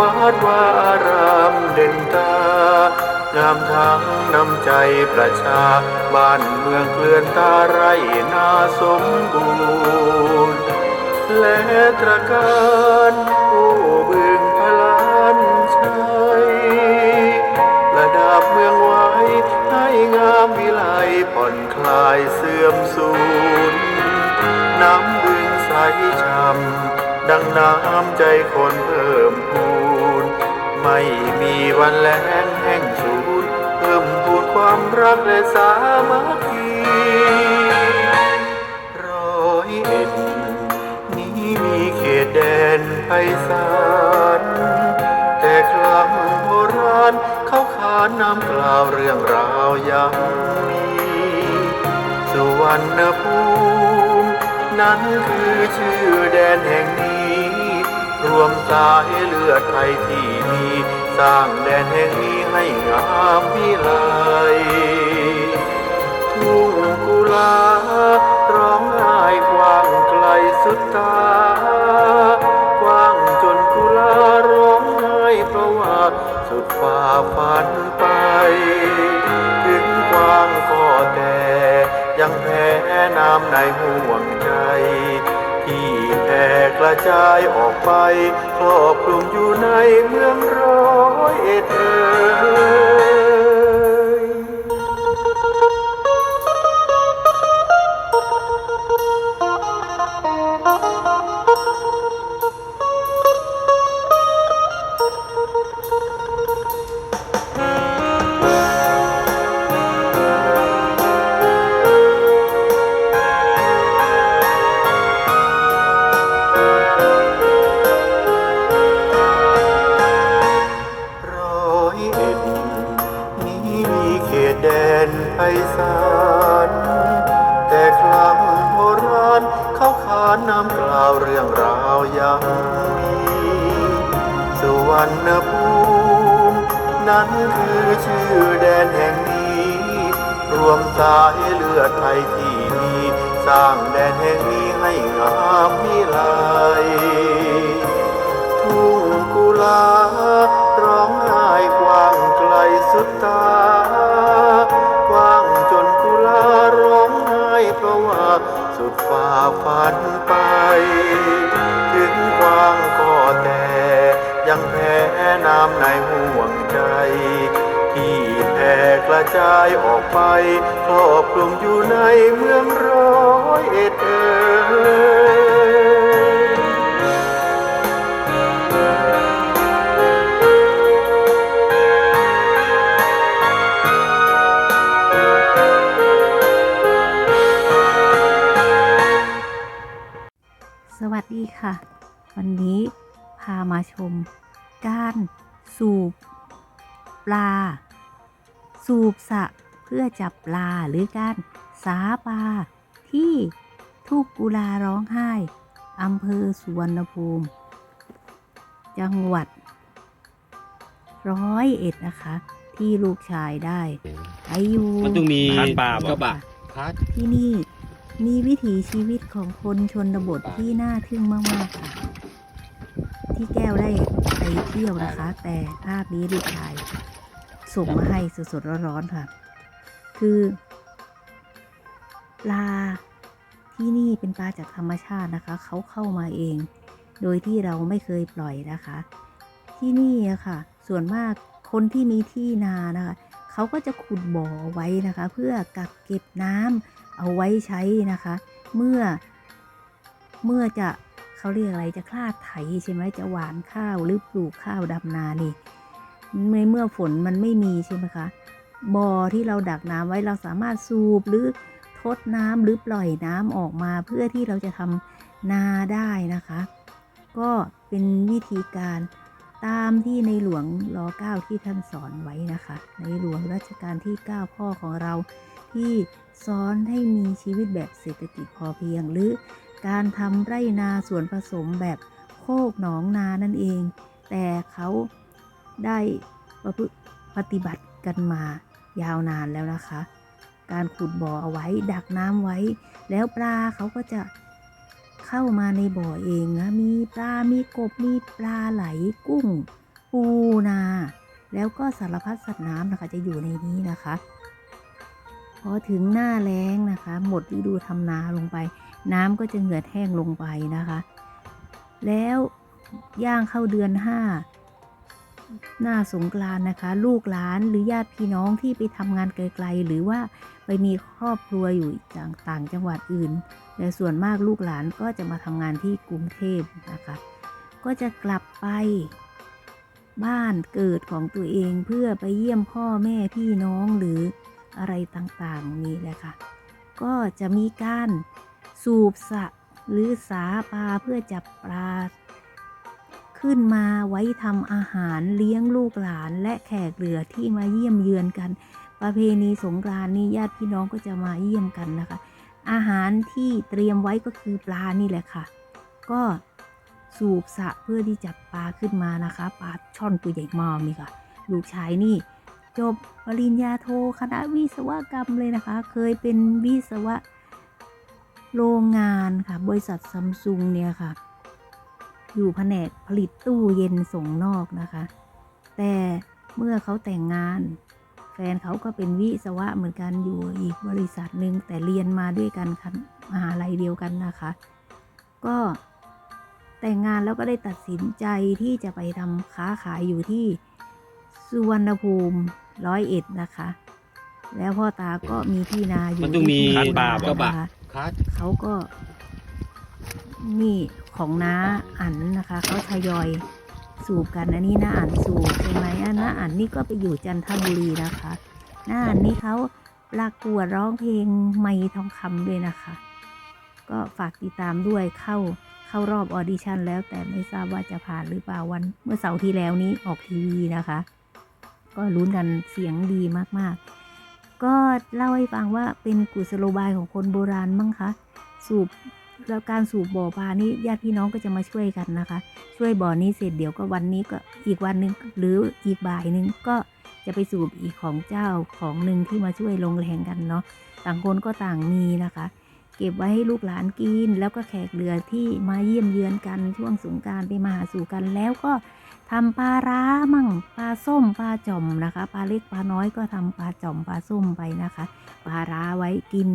วัดวารามเด่นตางามทั้งน้ำใจประชา บ้านเมืองเคลื่อนตาไรนาสมบูรณ์ และตระการผู้บึงพลานชัยระดับเมืองไว้ ให้งามวิไลผ่อนคลายเสื่อมสูญน้ำบึงใสช่ำดังน้ำใจคนเพิ่มพู ไม่มีวันแล้งแห้งสูญเพิ่มพูนความรักและสามัคคีายเลือดไทยที่มี สร้างแดนแห่งนี้ให้งามวิไลทุ่งกุลาร้องไห้กว้างไกลสุดตากว้างจนกุลาร้องไห้เพราะว่าสุดฝ่าฟันไป ถึงกว้างก็แต่ยังแพ้น้ำในห่วงใจ ที่แผ่กระจายออกไปครอบคลุมอยู่ในเมืองร้อยเอ็ดเอ่ยาวเรื่องราวยังมีสุวรรณภูมิ นั้นคือชื่อแดนแห่งนี้ รวมสายเลือดไทยที่มี สร้างแดนแห่งนี้ให้งามมิไล ระจายออกไปครอบคลุมอยู่ในเมืองร้อยเอ็ดเอยสวัสดีค่ะ วันนี้พามาชมการสูบปลา สูบสระเพื่อจับปลาหรือการสาปลาที่ทุกกุลาร้องไห้อำเภอสุวรรณภูมิ จังหวัด ร้อยเอ็ดนะคะ ที่ลูกชายได้ไปอยู่มันต้องมีพันป่าบ่ กระบะ พัด ที่นี่มีวิถีชีวิตของคนชนบทที่น่าทึ่งมาก ๆ ค่ะ ที่แก้วได้ไปเที่ยวนะคะ แต่ภาพนี้ลูกชาย ส่งมาให้สดๆร้อนๆค่ะ คือ ปลาที่นี่เป็นปลาจากธรรมชาตินะคะ เขาเข้ามาเอง โดยที่เราไม่เคยปล่อยนะคะ ที่นี่อะค่ะ ส่วนมากคนที่มีที่นานะคะ เขาก็จะขุดบ่อไว้นะคะ เพื่อกักเก็บน้ำเอาไว้ใช้นะคะ เมื่อเมื่อจะเขาเรียกอะไรจะคลาดไถใช่ไหมจะหวานข้าวหรือปลูกข้าวดำนานี่ ในเมื่อฝนมันไม่มีใช่ไหมคะบ่อที่เราดักน้ำไว้เราสามารถสูบหรือทดน้ำหรือปล่อยน้ำออกมาเพื่อที่เราจะทำนาได้นะคะ ก็เป็นวิธีการตามที่ในหลวงรอเก้าที่ท่านสอนไว้นะคะ ในหลวงรัชกาลที่ 9 พ่อของเราที่สอนให้มีชีวิตแบบเศรษฐกิจพอเพียง หรือการทำไร่นาสวนผสมแบบโคกหนองนานั่นเอง แต่เขา ได้ประพฤติปฏิบัติกันมายาวนานแล้วนะคะ การขุดบ่อเอาไว้ดักน้ำไว้ แล้วปลาเขาก็จะเข้ามาในบ่อเองนะ มีปลา มีกบ มีปลาไหลกุ้ง ปูนา แล้วก็สารพัดสัตว์น้ำนะคะจะอยู่ในนี้นะคะพอถึงหน้าแล้งนะคะ หมดฤดูทำนาลงไป น้ำก็จะเหือดแห้งลงไปนะคะ แล้วย่างเข้าเดือนห้า หน้าสงกรานต์นะคะ ลูกหลานหรือญาติพี่น้องที่ไปทำงานไกลๆ หรือว่าไปมีครอบครัวอยู่ต่างางจังหวัดอื่นแต่ส่วนมากลูกหลานก็จะมาทำงานที่กรุงเทพนะคะ ก็จะกลับไปบ้านเกิดของตัวเองเพื่อไปเยี่ยมพ่อแม่พี่น้องหรืออะไรต่างๆ นี่แหละค่ะ ก็จะมีการสูบสะหรือสาปลาเพื่อจับปลา ขึ้นมาไว้ทำอาหารเลี้ยงลูกหลานและแขกเหลือที่มาเยี่ยมเยือนกัน ประเพณีสงกรานนี่ญาติพี่น้องก็จะมาเยี่ยมกันนะคะ อาหารที่เตรียมไว้ก็คือปลานี่แหละค่ะ ก็สูบสะเพื่อที่จับปลาขึ้นมานะคะปลาช่อนตัวใหญ่มากนี่ค่ะ ลูกชายนี่จบปริญญาโทคณะวิศวกรรมเลยนะคะ เคยเป็นวิศวะโรงงานค่ะ บริษัทซัมซุงเนี่ยค่ะ อยู่แผนกผลิตตู้เย็นส่งนอกนะคะ แต่เมื่อเขาแต่งงาน แฟนเขาก็เป็นวิศวะเหมือนกันอยู่อีกบริษัทหนึ่งแต่เรียนมาด้วยกันค่ะมหาลัยเดียวกันนะคะ ก็แต่งงานแล้วก็ได้ตัดสินใจที่จะไปทำค้าขายอยู่ที่สุวรรณภูมิร้อยเอ็ดนะคะ แล้วพ่อตาก็มีที่นาอยู่มันต้องมีที่คันสุบาราปษฎกระบะนะคะคัดเขาก็ นี่ของน้าอันนะคะเขาทยอยสูบกันอันนี้น้าอันสูบใช่ไหมอันน้าอันนี่ก็ไปอยู่จันทบุรีนะคะน้าอันนี่เขาประกวดร้องเพลงไม่ทองคำด้วยนะคะ ก็ฝากติดตามด้วยเข้าเข้ารอบออดิชั่นแล้วแต่ไม่ทราบว่าจะผ่านหรือเปล่าวัน เมื่อเสาร์ที่แล้วนี้ออกทีวีนะคะ ก็ลุ้นกันเสียงดีมากๆ ก็เล่าให้ฟังว่าเป็นกุศโลบายของคนโบราณมั้งคะ สูบ แล้วการสูบบ่อปลานี่ญาติพี่น้องก็จะมาช่วยกันนะคะ ช่วยบ่อนี้เสร็จเดี๋ยวก็วันนี้ก็อีกวันหนึ่งหรืออีกบ่ายหนึ่งก็จะไปสูบอีกของเจ้าของหนึ่งที่มาช่วยลงแรงกันเนาะต่างคนก็ต่างมีนะคะ เก็บไว้ให้ลูกหลานกิน แล้วก็แขกเรือที่มาเยี่ยมเยือนกันช่วงสงการไปมาหาสู่กันแล้วก็ทำปลาร้ามั่งปลาส้มปลาจ่อมนะคะปลาเล็กปลาน้อยก็ทำปลาจ่อมปลาส้มไปนะคะ ปลาร้าไว้กิน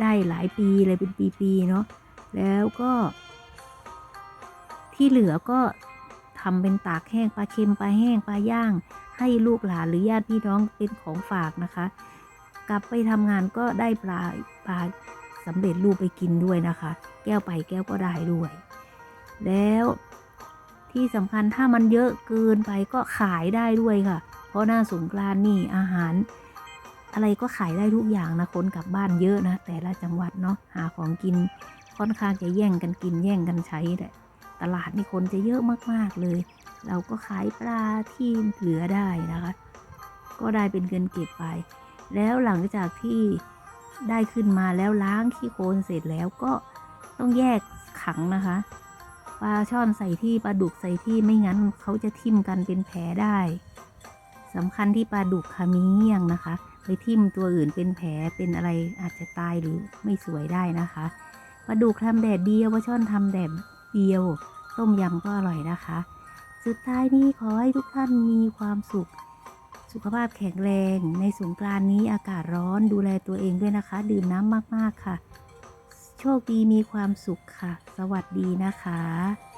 ได้หลายปีเลยเป็นปีๆเนาะ แล้วก็ที่เหลือก็ทำเป็นตากแห้งปลาเค็มปลาแห้งปลาย่าง ให้ลูกหลานหรือญาติพี่น้องเป็นของฝากนะคะ กลับไปทำงานก็ได้ปลาปลาสำเร็จรูปไปกินด้วยนะคะ แก้วไปแก้วก็ได้ด้วย แล้วที่สำคัญถ้ามันเยอะเกินไปก็ขายได้ด้วยค่ะ เพราะหน้าสงกรานนี่อาหาร อะไรก็ขายได้ทุกอย่างนะคนกลับบ้านเยอะนะแต่ละจังหวัดเนาะหาของกิน ค่อนข้างจะแย่งกันกินแย่งกันใช้แหละตลาดนี่คนจะเยอะมากๆเลย เราก็ขายปลาที่เหลือได้นะคะ ก็ได้เป็นเงินเก็บไป แล้วหลังจากที่ได้ขึ้นมาแล้วล้างขี้โคลนเสร็จแล้วก็ต้องแยกขังนะคะปลาช่อนใส่ที่ปลาดุกใส่ที่ไม่งั้นเขาจะทิ่มกันเป็นแผลได้สำคัญที่ปลาดุกค่ะมีเงี้ยงนะคะ ไปทิ่มตัวอื่นเป็นแผลเป็นอะไรอาจจะตายหรือไม่สวยได้นะคะ ลาดุกทำแดดเดียวปลาช่อนทำแดดเดียว ต้มยำก็อร่อยนะคะ สุดท้ายนี้ขอให้ทุกท่านมีความสุข สุขภาพแข็งแรง ในสงกรานนี้อากาศร้อนดูแลตัวเองด้วยนะคะ ดื่มน้ำมากๆค่ะ โชคดีมีความสุขค่ะ สวัสดีนะคะ